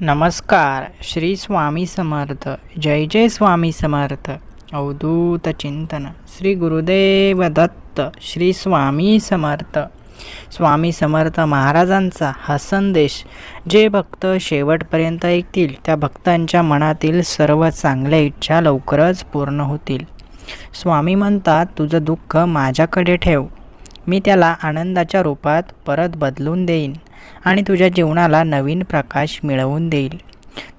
नमस्कार श्री स्वामी समर्थ जय जय स्वामी समर्थ अवधूत चिंतन श्री गुरुदेव दत्त श्री स्वामी समर्थ. स्वामी समर्थ महाराजांचा हा संदेश जे भक्त शेवटपर्यंत ऐकतील त्या भक्तांच्या मनातील सर्व चांगल्या इच्छा लवकरच पूर्ण होतील. स्वामी म्हणतात तुझं दुःख माझ्याकडे ठेव. मी त्याला आनंदाच्या रूपात परत बदलून देईन. आणि तुझ्या जीवनाला नवीन प्रकाश मिळवून देईल.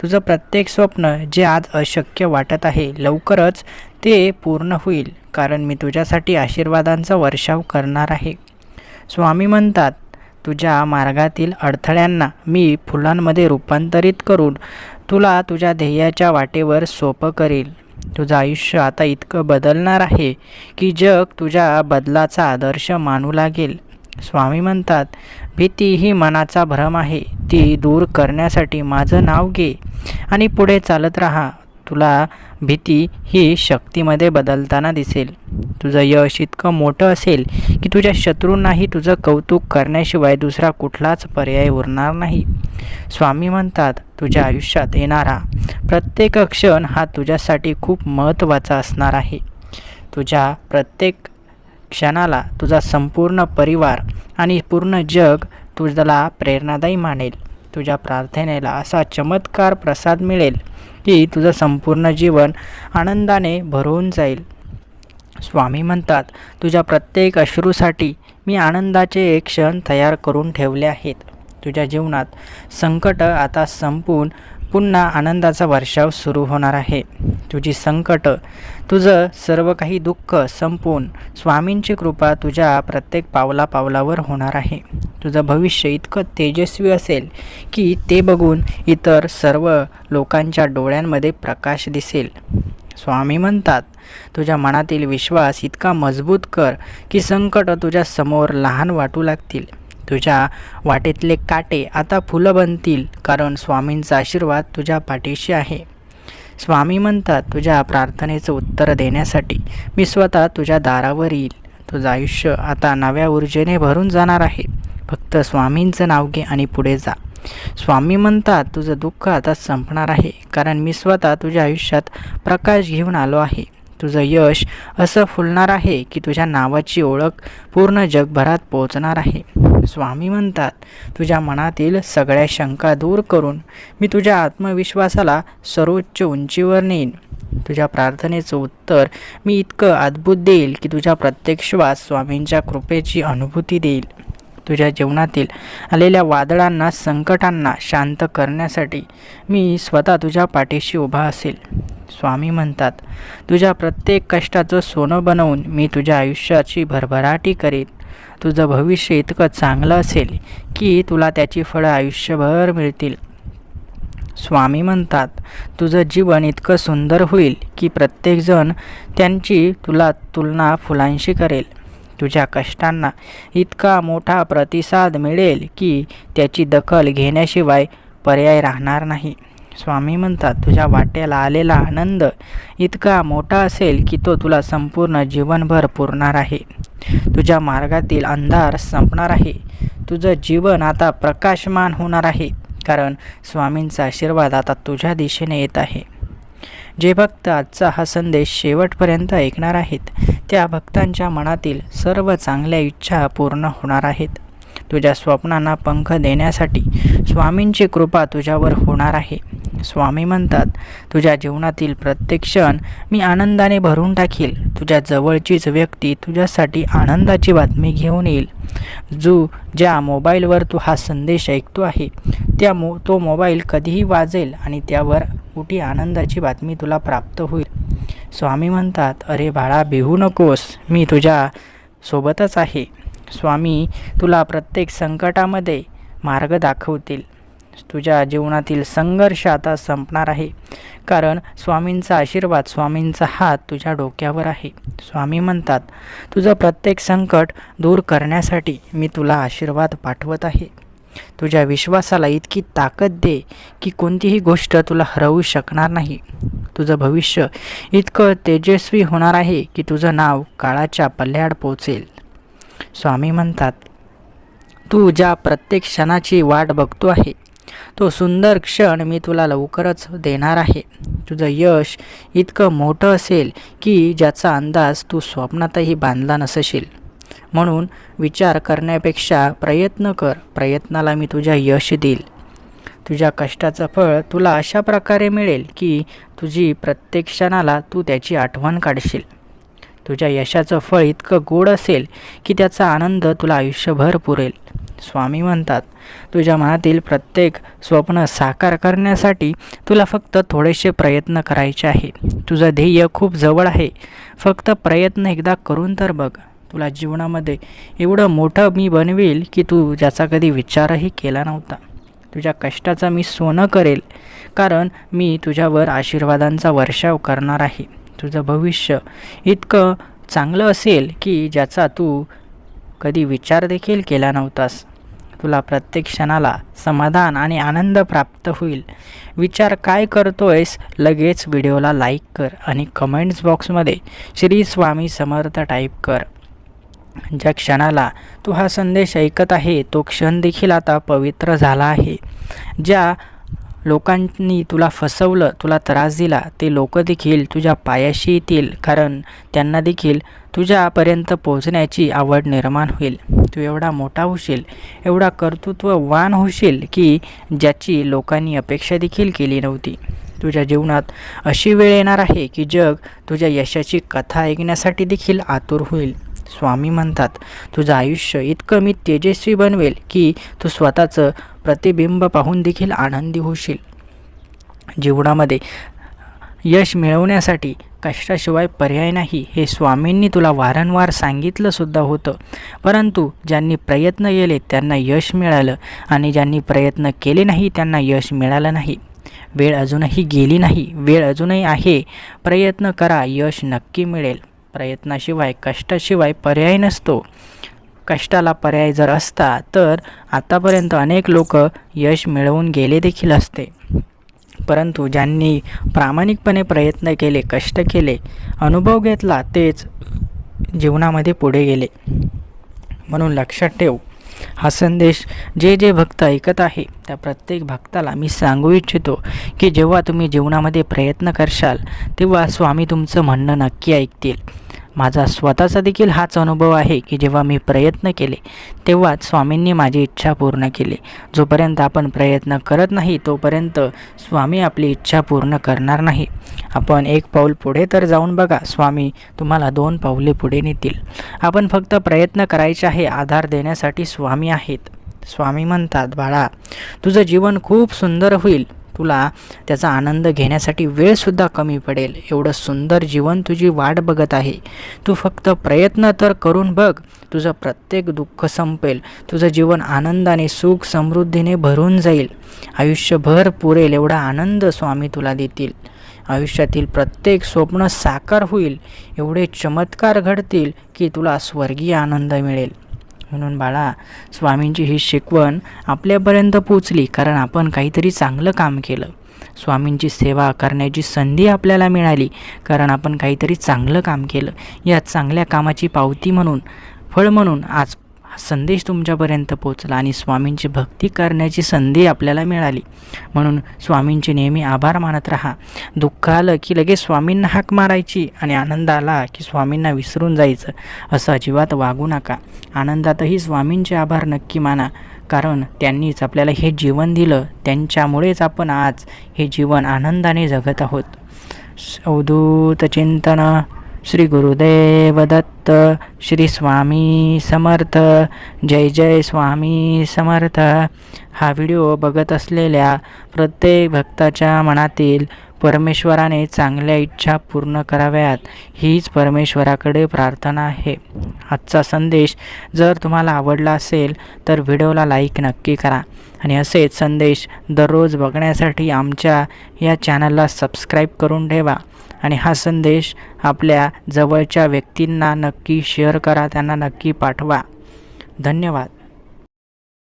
तुझं प्रत्येक स्वप्न जे आज अशक्य वाटत आहे लवकरच ते पूर्ण होईल कारण मी तुझ्यासाठी आशीर्वादांचा वर्षाव करणार आहे. स्वामी म्हणतात तुझ्या मार्गातील अडथळ्यांना मी फुलांमध्ये रूपांतरित करून तुला तुझ्या ध्येयाच्या वाटेवर सोपं करेल. तुझं आयुष्य आता इतकं बदलणार आहे की जग तुझ्या बदलाचा आदर्श मानू लागेल. स्वामी म्हणतात भीती ही मनाचा भ्रम आहे. ती दूर करण्यासाठी माझं नाव घे आणि पुढे चालत राहा. तुला भीती ही शक्तीमध्ये बदलताना दिसेल. तुझं यश इतकं मोठं असेल की तुझ्या शत्रूंनाही तुझं कौतुक करण्याशिवाय दुसरा कुठलाच पर्याय उरणार नाही. स्वामी म्हणतात तुझ्या आयुष्यात येणारा प्रत्येक क्षण हा तुझ्यासाठी खूप महत्त्वाचा असणार आहे. तुझ्या प्रत्येक क्षणाला तुझा संपूर्ण परिवार आणि पूर्ण जग तुझला प्रेरणादायी मानेल. तुझ्या प्रार्थनेला असा चमत्कार प्रसाद मिळेल की तुझं संपूर्ण जीवन आनंदाने भरून जाईल. स्वामी म्हणतात तुझ्या प्रत्येक अश्रूसाठी मी आनंदाचे एक क्षण तयार करून ठेवले आहेत. तुझ्या जीवनात संकट आता संपून पुन्हा आनंदाचा वर्षाव सुरू होणार आहे. तुझी संकट तुझं सर्व काही दुःख संपून स्वामींची कृपा तुझ्या प्रत्येक पावला पावलावर होणार आहे. तुझं भविष्य इतकं तेजस्वी असेल की ते बघून इतर सर्व लोकांच्या डोळ्यांमध्ये प्रकाश दिसेल. स्वामी म्हणतात तुझ्या मनातील विश्वास इतका मजबूत कर की संकट तुझ्या समोर लहान वाटू लागतील. तुझ्या वाटेतले काटे आता फुलं बनतील कारण स्वामींचा आशीर्वाद तुझ्या पाठीशी आहे. स्वामी म्हणतात तुझ्या प्रार्थनेचं उत्तर देण्यासाठी मी स्वतः तुझ्या दारावर येईल. तुझं आयुष्य आता नव्या ऊर्जेने भरून जाणार आहे. फक्त स्वामींचं नाव घे आणि पुढे जा. स्वामी म्हणतात तुझं दुःख आता संपणार आहे कारण मी स्वतः तुझ्या आयुष्यात प्रकाश घेऊन आलो आहे. तुझं यश असं फुलणार आहे की तुझ्या नावाची ओळख पूर्ण जगभरात पोहोचणार आहे. स्वामी म्हणतात तुझ्या मनातील सगळ्या शंका दूर करून मी तुझ्या आत्मविश्वासाला सर्वोच्च उंचीवर नेईन. तुझ्या प्रार्थनेचं उत्तर मी इतकं अद्भुत देईल की तुझ्या प्रत्येक श्वास स्वामींच्या कृपेची अनुभूती देईल. तुझ्या जीवनातील आलेल्या वादळांना संकटांना शांत करण्यासाठी मी स्वतः तुझ्या पाठीशी उभा असेल. स्वामी म्हणतात तुझ्या प्रत्येक कष्टाचं सोनं बनवून मी तुझ्या आयुष्याची भरभराटी करीन. तुझं भविष्य इतकं चांगलं असेल की तुला त्याची फळं आयुष्यभर मिळतील. स्वामी म्हणतात तुझं जीवन इतकं सुंदर होईल की प्रत्येकजण त्यांची तुला तुलना फुलांशी करेल. तुझ्या कष्टांना इतका मोठा प्रतिसाद मिळेल की त्याची दखल घेण्याशिवाय पर्याय राहणार नाही. स्वामी म्हणतात तुझ्या वाट्याला आलेला आनंद इतका मोठा असेल की तो तुला संपूर्ण जीवनभर पुरणार आहे. तुझ्या मार्गातील अंधार संपणार आहे. तुझं जीवन आता प्रकाशमान होणार आहे कारण स्वामींचा आशीर्वाद आता तुझ्या दिशेने येत आहे. जे भक्त आजचा हा संदेश शेवटपर्यंत ऐकणार आहेत त्या भक्तांच्या मनातील सर्व चांगल्या इच्छा पूर्ण होणार आहेत. तुझ्या स्वप्नांना पंख देण्यासाठी स्वामींची कृपा तुझ्यावर होणार आहे. स्वामी म्हणतात तुझ्या जीवनातील प्रत्येक क्षण मी आनंदाने भरून टाकील. तुझ्या जवळचीच व्यक्ती तुझ्यासाठी आनंदाची बातमी घेऊन येईल. जो ज्या मोबाईलवर तू हा संदेश ऐकतो आहे त्या मो तो मोबाईल कधीही वाजेल आणि त्यावर मोठी आनंदाची बातमी तुला प्राप्त होईल. स्वामी म्हणतात अरे बाळा बिहू नकोस. मी तुझ्या सोबतच आहे. स्वामी तुला प्रत्येक संकटामध्ये मार्ग दाखवतील. तुझ्या जीवनातील संघर्ष आता संपणार आहे. कारण स्वामींचा आशीर्वाद स्वामींचा हात तुझ्या डोक्यावर आहे. स्वामी म्हणतात तुझं प्रत्येक संकट दूर करण्यासाठी मी तुला आशीर्वाद पाठवत आहे. तुझ्या विश्वासाला इतकी ताकद दे की कोणतीही गोष्ट तुला हरवू शकणार नाही. तुझं भविष्य इतकं तेजस्वी होणार आहे की तुझं नाव काळाच्या पल्ल्याड पोचेल. स्वामी म्हणतात तू ज्या प्रत्येक क्षणाची वाट बघतो आहे तो सुंदर क्षण मी तुला लवकरच देणार आहे. तुझं यश इतकं मोठं असेल की ज्याचा अंदाज तू स्वप्नातही बांधला नसशील. म्हणून विचार करण्यापेक्षा प्रयत्न कर. प्रयत्नाला मी तुझ्या यश देईल. तुझ्या कष्टाचं फळ तुला अशा प्रकारे मिळेल की तुझी प्रत्येक क्षणाला तू त्याची आठवण काढशील. तुझ्या यशाचं फळ इतकं गोड असेल की त्याचा आनंद तुला आयुष्यभर पुरेल. स्वामी म्हणतात. तुझ्या मनातील प्रत्येक स्वप्न साकार करण्यासाठी तुला फक्त थोडेसे प्रयत्न करायचे आहे तुझं ध्येय खूप जवळ आहे. फक्त प्रयत्न एकदा करून तर बघ. तुला जीवनामध्ये एवढं मोठं मी बनवेल की तू ज्याचा कधी विचारही केला नव्हता. तुझ्या कष्टाचा मी सोनं करेल. कारण मी तुझ्यावर आशीर्वादांचा वर्षाव करणार आहे. तुझं भविष्य इतकं चांगलं असेल की ज्याचा तू कधी विचार देखील केला नव्हतास. तुला प्रत्येक क्षणाला समाधान आणि आनंद प्राप्त होईल. विचार काय करतोयस लगेच व्हिडिओला लाईक कर आणि कमेंट्स बॉक्समध्ये श्री स्वामी समर्थ टाईप कर. ज्या क्षणाला तू हा संदेश ऐकत आहे तो क्षण देखील आता पवित्र झाला आहे. ज्या लोकांनी तुला फसवलं तुला त्रास दिला ते लोक देखील तुझ्या पायाशी येतील कारण त्यांना देखील तुझ्यापर्यंत पोहोचण्याची आवड निर्माण होईल. तू एवढा मोठा होशील एवढा कर्तृत्ववान होशील की ज्याची लोकांनी अपेक्षा देखील केली नव्हती. तुझ्या जीवनात अशी वेळ येणार आहे की जग तुझ्या यशाची कथा ऐकण्यासाठी देखील आतुर होईल. स्वामी म्हणतात तुझं आयुष्य इतकं मी तेजस्वी बनवेल की तू स्वतःचं प्रतिबिंब पाहून देखील आनंदी होशील. जीवनामध्ये यश मिळवण्यासाठी कष्टाशिवाय पर्याय नाही. हे स्वामींनी तुला वारंवार सांगितलंसुद्धा होतं. परंतु ज्यांनी प्रयत्न केले त्यांना यश मिळालं आणि ज्यांनी प्रयत्न केले नाही त्यांना यश मिळालं नाही. वेळ अजूनही गेली नाही. वेळ अजूनही आहे. प्रयत्न करा यश नक्की मिळेल. प्रयत्नाशिवाय कष्टाशिवाय पर्याय नसतो. कष्टाला पर्याय जर असता तर आतापर्यंत अनेक लोक यश मिळवून गेले देखील असते. परंतु ज्यांनी प्रामाणिकपणे प्रयत्न केले कष्ट केले अनुभव घेतला तेच जीवनामध्ये पुढे गेले. म्हणून लक्षात ठेव हा संदेश जे जे भक्त ऐकत आहे त्या प्रत्येक भक्ताला मी सांगू इच्छितो की जेव्हा तुम्ही जीवनामध्ये प्रयत्न करशाल तेव्हा स्वामी तुमचं म्हणणं नक्की ऐकतील. माझा स्वतःचा देखील हाच अनुभव आहे की जेव्हा मी प्रयत्न केले तेव्हाच स्वामींनी माझी इच्छा पूर्ण केली. जोपर्यंत आपण प्रयत्न करत नाही तोपर्यंत स्वामी आपली इच्छा पूर्ण करणार नाही. आपण एक पाऊल पुढे तर जाऊन बघा स्वामी तुम्हाला दोन पाऊले पुढे नेतील. आपण फक्त प्रयत्न करायचे आहे आधार देण्यासाठी स्वामी आहेत. स्वामी म्हणतात बाळा तुझं जीवन खूप सुंदर होईल. तुला त्याचा आनंद घेण्यासाठी वेळसुद्धा कमी पडेल. एवढं सुंदर जीवन तुझी वाट बघत आहे. तू फक्त प्रयत्न तर करून बघ. तुझं प्रत्येक दुःख संपेल. तुझं जीवन आनंदाने सुख समृद्धीने भरून जाईल. आयुष्यभर पुरेल एवढा आनंद स्वामी तुला देतील. आयुष्यातील प्रत्येक स्वप्न साकार होईल. एवढे चमत्कार घडतील की तुला स्वर्गीय आनंद मिळेल. म्हणून बाळा स्वामींची ही शिकवण आपल्यापर्यंत पोचली कारण आपण काहीतरी चांगलं काम केलं. स्वामींची सेवा करण्याची संधी आपल्याला मिळाली कारण आपण काहीतरी चांगलं काम केलं. या चांगल्या कामाची पावती म्हणून फळ म्हणून आज संदेश तुमच्यापर्यंत पोचला आणि स्वामींची भक्ती करण्याची संधी आपल्याला मिळाली. म्हणून स्वामींचे नेहमी आभार मानत राहा. दुःख आलं की लगेच स्वामींना हाक मारायची आणि आनंद आला की स्वामींना विसरून जायचं असं अजिबात वागू नका. आनंदातही स्वामींचे आभार नक्की माना कारण त्यांनीच आपल्याला हे जीवन दिलं. त्यांच्यामुळेच आपण आज हे जीवन आनंदाने जगत आहोत. अवधूत चिंतन श्री गुरुदेव दत्त श्री स्वामी समर्थ जय जय स्वामी समर्थ. हा व्हिडिओ बघत असलेल्या प्रत्येक भक्ताच्या मनातील परमेश्वराने चांगल्या इच्छा पूर्ण कराव्यात हीच परमेश्वराकडे प्रार्थना आहे. आजचा संदेश जर तुम्हाला आवडला असेल तर व्हिडिओला लाईक नक्की करा. आणि असेच संदेश दररोज बघण्यासाठी आमच्या या चॅनलला सबस्क्राईब करून ठेवा. आणि हा संदेश आपल्या जवळच्या व्यक्तींना नक्की शेअर करा त्यांना नक्की पाठवा. धन्यवाद.